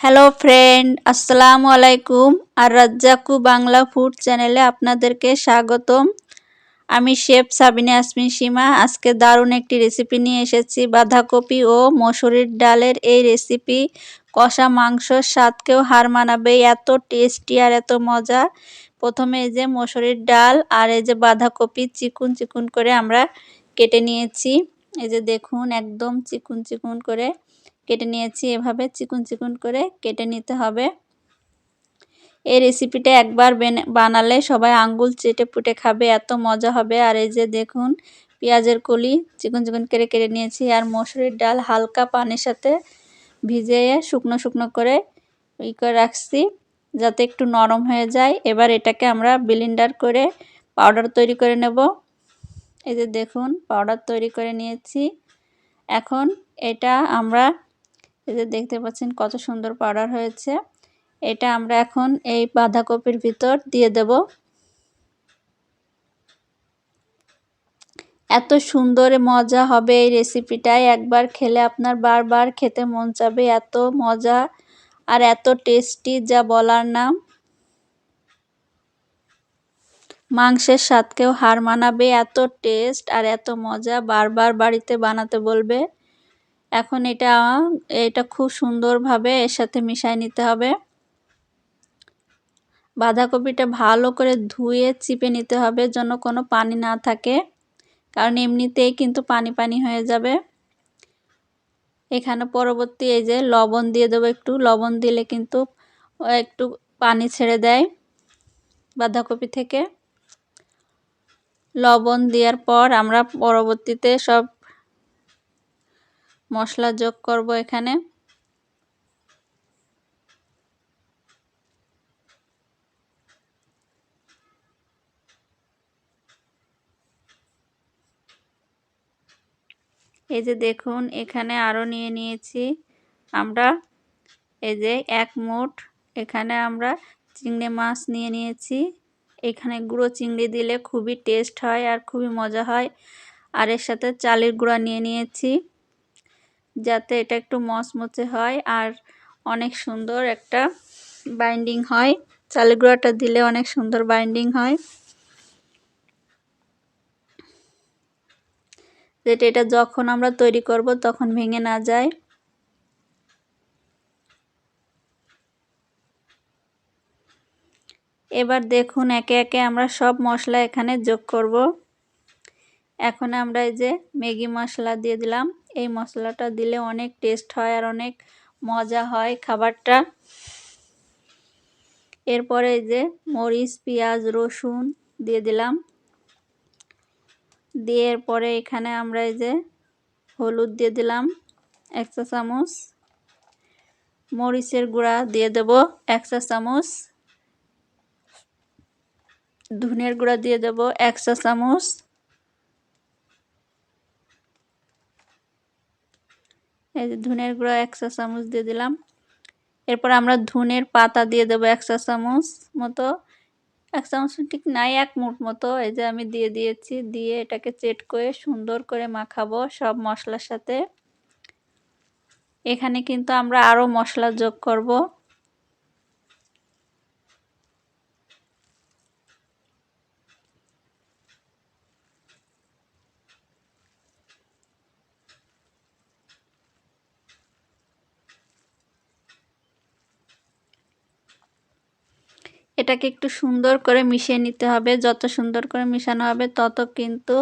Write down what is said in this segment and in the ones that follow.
Hello friend আসসালামু আলাইকুম আর Razzaku Bangla food চ্যানেলে আপনাদেরকে স্বাগতম। আমি শেফ সাবিনা আসমিন সীমা। আজকে দারুণ একটি রেসিপি নিয়ে এসেছি। বাঁধাকপি ও মসুরির ডালের এই রেসিপি কষা মাংসর স্বাদকেও হার মানাবে। এত টেস্টি আর এত মজা। প্রথমে এই যে মসুরির ডাল আর এই যে বাঁধাকপি চিকুন চিকুন করে আমরা কেটে নিয়েছি। এই যে দেখুন, একদম চিকুন চিকুন করে কেটে নিয়েছি এভাবে চিকুন চিকুন করে কেটে নিতে হবে। এই রেসিপিটা একবার বানালে সবাই আঙ্গুল চেটে পুটে খাবে, এত মজা হবে। আর এই যে দেখুন, পেঁয়াজের কলি চিকন চিকন করে কেটে নিয়েছি। আর মসুরির ডাল হালকা পানির সাথে ভিজিয়ে শুকনো শুকনো করে ই করে রাখছি যাতে একটু নরম হয়ে যায়। এবার এটাকে আমরা বিলিন্ডার করে পাউডার তৈরি করে নেব। এই যে দেখুন পাউডার তৈরি করে নিয়েছি। এখন এটা আমরা এই যে দেখতে পাচ্ছেন কত সুন্দর পাউডার হয়েছে। এটা আমরা এখন এই বাঁধাকপির ভিতর দিয়ে দেব। এত সুন্দর মজা হবে এই রেসিপিটাই একবার খেলে আপনার বারবার খেতে মন চাবে। এত মজা আর এত টেস্টি যা বলার নাম। মাংসের স্বাদকেও হার মানাবে। এত টেস্ট আর এত মজা বারবার বাড়িতে বানাতে বলবে। এখন এটা এটা খুব সুন্দরভাবে এর সাথে মিশাই নিতে হবে। বাঁধাকপিটা ভালো করে ধুয়ে চিপে নিতে হবে যেন কোনো পানি না থাকে, কারণ এমনিতেই কিন্তু পানি পানি হয়ে যাবে। এখানে পরবর্তী এই যে লবণ দিয়ে দেবো একটু, লবণ দিলে কিন্তু একটু পানি ছেড়ে দেয় বাঁধাকপি থেকে। লবণ দেওয়ার পর আমরা পরবর্তীতে সব মশলা যোগ করব এখানে। এই যে দেখুন, এখানে আরও নিয়ে নিয়েছি আমরা। এই যে এক মুঠ, এখানে আমরা চিংড়ি মাছ নিয়ে নিয়েছি। এখানে গুঁড়ো চিংড়ি দিলে খুবই টেস্ট হয় আর খুবই মজা হয়। আর এর সাথে চালের গুঁড়া নিয়ে নিয়েছি। যাতে এটা একটু মচমচে হয় আর অনেক সুন্দর একটা বাইন্ডিং হয়। চালের গুঁড়াটা দিলে অনেক সুন্দর বাইন্ডিং হয়। যেটা এটা যখন আমরা তৈরি করব তখন ভেঙে না যায়। এবার দেখুন একে একে আমরা সব মশলা এখানে যোগ করব। এখন আমরা এই যে ম্যাগি মশলা দিয়ে দিলাম। এই মশলাটা দিলে অনেক টেস্ট হয় আর অনেক মজা হয় খাবারটা। এরপরে যে মরিচ, পেঁয়াজ, রসুন দিয়ে দিলাম। দিয়ে পরে এখানে আমরা এই যে হলুদ দিয়ে দিলাম এক চা চামচ। মরিচের গুঁড়া দিয়ে দেব এক চা চামচ। ধনের গুঁড়া দিয়ে দেব এক চা চামচ। এই যে ধনের গুঁড়ো এক চা চামচ দিয়ে দিলাম। এরপর আমরা ধুনের পাতা দিয়ে দেবো এক চা চামচ মতো। এক চামচ ঠিক নাই, এক মুঠ মতো। এই যে আমি দিয়ে দিয়েছি, দিয়ে এটাকে চেট করে, সুন্দর করে মাখাবো সব মশলার সাথে। এখানে কিন্তু আমরা আরও মশলা যোগ করব। এটাকে একটু সুন্দর করে মিশিয়ে নিতে হবে। যত সুন্দর করে মিশানো হবে, তত কিন্তু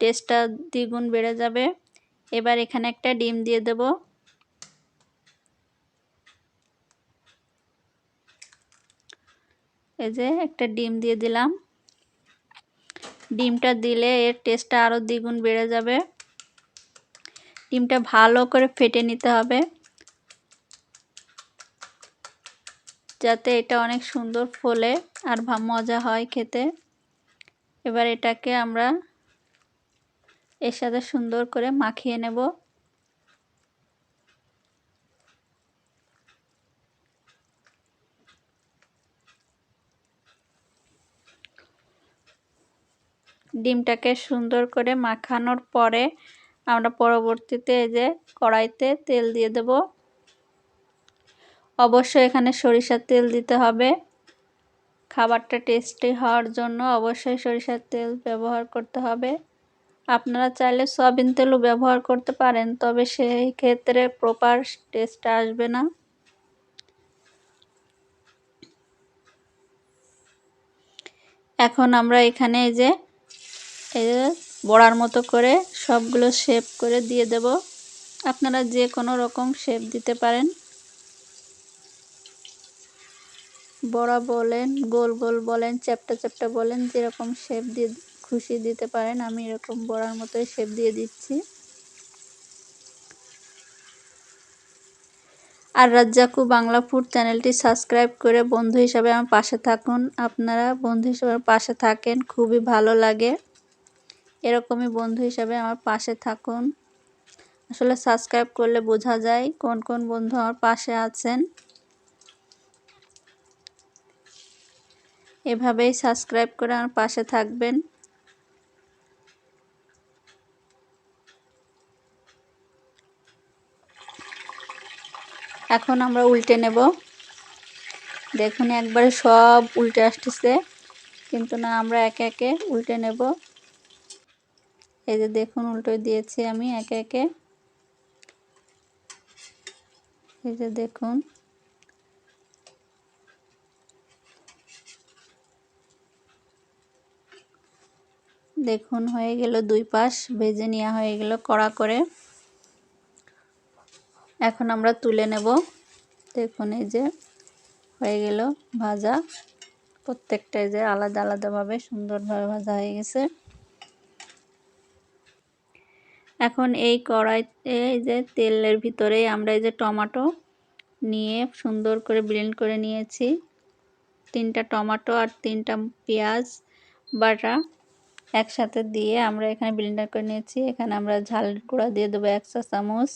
টেস্টটা দ্বিগুণ বেড়ে যাবে। এবার এখানে একটা ডিম দিয়ে দেব। এই যে একটা ডিম দিয়ে দিলাম। ডিমটা দিলে এর টেস্টটা আরও দ্বিগুণ বেড়ে যাবে। ডিমটা ভালো করে ফেটে নিতে হবে। যাতে এটা অনেক সুন্দর ফলে আর ভা মজা হয় খেতে। এবার এটাকে আমরা এর সাথে সুন্দর করে মাখিয়ে নেব। ডিমটাকে সুন্দর করে মাখানোর পরে আমরা পরবর্তীতে এই যে কড়াইতে তেল দিয়ে দেব। অবশ্যই এখানে সরিষার তেল দিতে হবে। খাবারটা টেস্টি হওয়ার জন্য অবশ্যই সরিষার তেল ব্যবহার করতে হবে। আপনারা চাইলে সয়াবিন তেলও ব্যবহার করতে পারেন, তবে সেই ক্ষেত্রে প্রপার টেস্ট আসবে না। এখন আমরা এখানে এই যে এই যে বড়ার মতো করে সবগুলো শেপ করে দিয়ে দেব। আপনারা যে কোনো রকম শেপ দিতে পারেন। বড়া বলেন, গোল গোল বলেন, চ্যাপটা চ্যাপটা বলেন, যেরকম শেপ দিয়ে খুশি দিতে পারেন, আমি এরকম বড়ার মতোই শেপ দিয়ে দিচ্ছি। আর রাজ্জাকু বাংলা ফুড চ্যানেলটি সাবস্ক্রাইব করে বন্ধু হিসাবে আমার পাশে থাকুন। আপনারা বন্ধু হিসাবে পাশে থাকেন, খুবই ভালো লাগে। এরকমই বন্ধু হিসাবে আমার পাশে থাকুন। আসলে সাবস্ক্রাইব করলে বোঝা যায় কোন কোন বন্ধু আমার পাশে আছেন। এভাবেই সাবস্ক্রাইব করে আমার পাশে থাকবেন। এখন আমরা উল্টে নেব। দেখুন, একবারে সব উল্টে আসতেছে। কিন্তু না, আমরা একে একে উল্টে নেব। এই যে দেখুন, উল্টো দিয়েছি আমি একে একে। এই যে দেখুন। দেখুন, হয়ে গেল দুই পাশ, ভেজে নেওয়া হয়ে গেল কড়া করে। এখন আমরা তুলে নেব। দেখুন, এই যে হয়ে গেল ভাজা। প্রত্যেকটাই যে আলাদা আলাদাভাবে সুন্দরভাবে ভাজা হয়ে গেছে। এখন এই কড়াইতে এই যে তেলের ভিতরে আমরা এই যে টমাটো নিয়ে সুন্দর করে ব্লেন্ড করে নিয়েছি। তিনটা টমাটো আর তিনটা পেঁয়াজ বাটা। একসাথে দিয়ে আমরা এখানে ব্লেন্ডার করে নিয়েছি। এখানে আমরা ঝাল গুঁড়া দিয়ে দেবো একশো চামচ।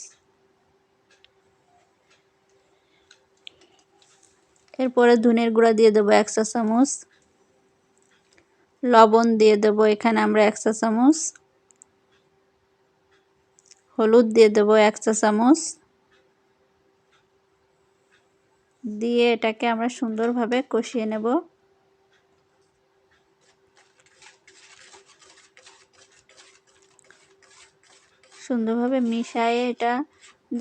এরপরে ধনের গুঁড়া দিয়ে দেবো একশো চামচ। লবণ দিয়ে দেবো এখানে আমরা একশো চামচ। হলুদ দিয়ে দেবো একশো চামচ। দিয়ে এটাকে আমরা সুন্দরভাবে কষিয়ে নেব। সুন্দরভাবে মিশায়ে এটা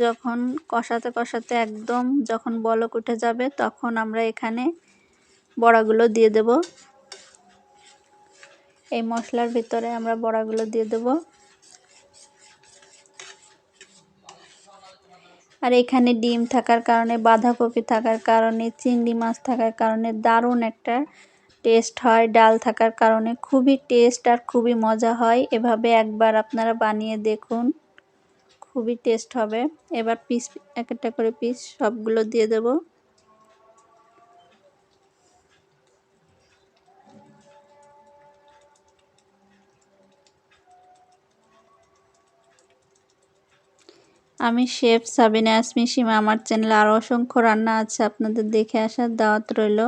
যখন কষাতে কষাতে একদম যখন বলক উঠে যাবে, তখন আমরা এখানে বড়াগুলো দিয়ে দেব। এই মশলার ভিতরে আমরা বড়াগুলো দিয়ে দেব। আর এখানে ডিম থাকার কারণে, বাঁধাকপি থাকার কারণে, চিংড়ি মাছ থাকার কারণে দারুণ একটা টেস্ট হয়, ডাল থাকার কারণে। খুবই টেস্ট আর খুবই মজা হয়। এভাবে একবার আপনারা বানিয়ে দেখুন। খুবই টেস্ট হবে। এবার পিস এক একটা করে পিস সবগুলো দিয়ে দেব। আমি শেফ সাবিনা আসমি সীমা। আমার চ্যানেলে আরও অসংখ্য রান্না আছে। আপনাদের দেখে আসার দাওয়াত রইল।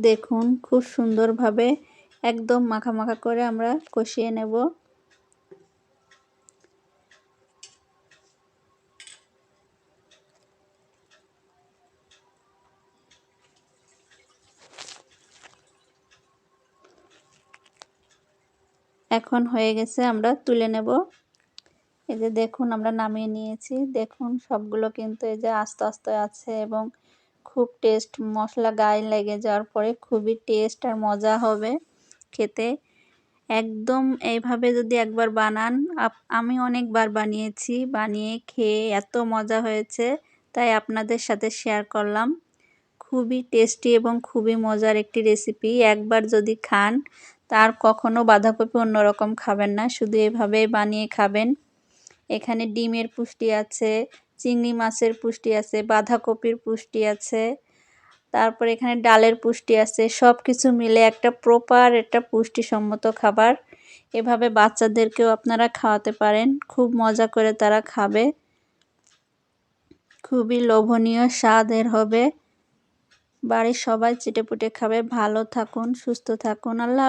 দেখুন, খুব সুন্দরভাবে একদম মাখা মাখা করে আমরা কষিয়ে নেব। এখন হয়ে গেছে আমরা তুলে নেব। এই যে দেখুন, আমরা নামিয়ে নিয়েছি। দেখুন, সবগুলো কিন্তু এই যে আস্তে আস্তে আছে এবং খুব টেস্ট মশলা গায়ে লেগে যাওয়ার পরে খুবই টেস্ট আর মজা হবে খেতে। একদম এইভাবে যদি একবার বানান আমি অনেকবার বানিয়েছি, বানিয়ে খেয়ে এত মজা হয়েছে, তাই আপনাদের সাথে শেয়ার করলাম। খুবই টেস্টি এবং খুবই মজার একটি রেসিপি একবার যদি খান, তার কখনো বাঁধাকপি অন্যরকম খাবেন না, শুধু এভাবেই বানিয়ে খাবেন। এখানে ডিমের পুষ্টি আছে চিংড়ি মাছের পুষ্টি আছে, বাঁধাকপির পুষ্টি আছে, তারপর এখানে ডালের পুষ্টি আছে সব কিছু মিলে একটা প্রপার একটা পুষ্টিসম্মত খাবার। এভাবে বাচ্চাদেরকেও আপনারা খাওয়াতে পারেন, খুব মজা করে তারা খাবে। খুবই লোভনীয়, স্বাদের হবে। বাড়ির সবাই চেটেপুটে খাবে। ভালো থাকুন, সুস্থ থাকুন। আল্লাহ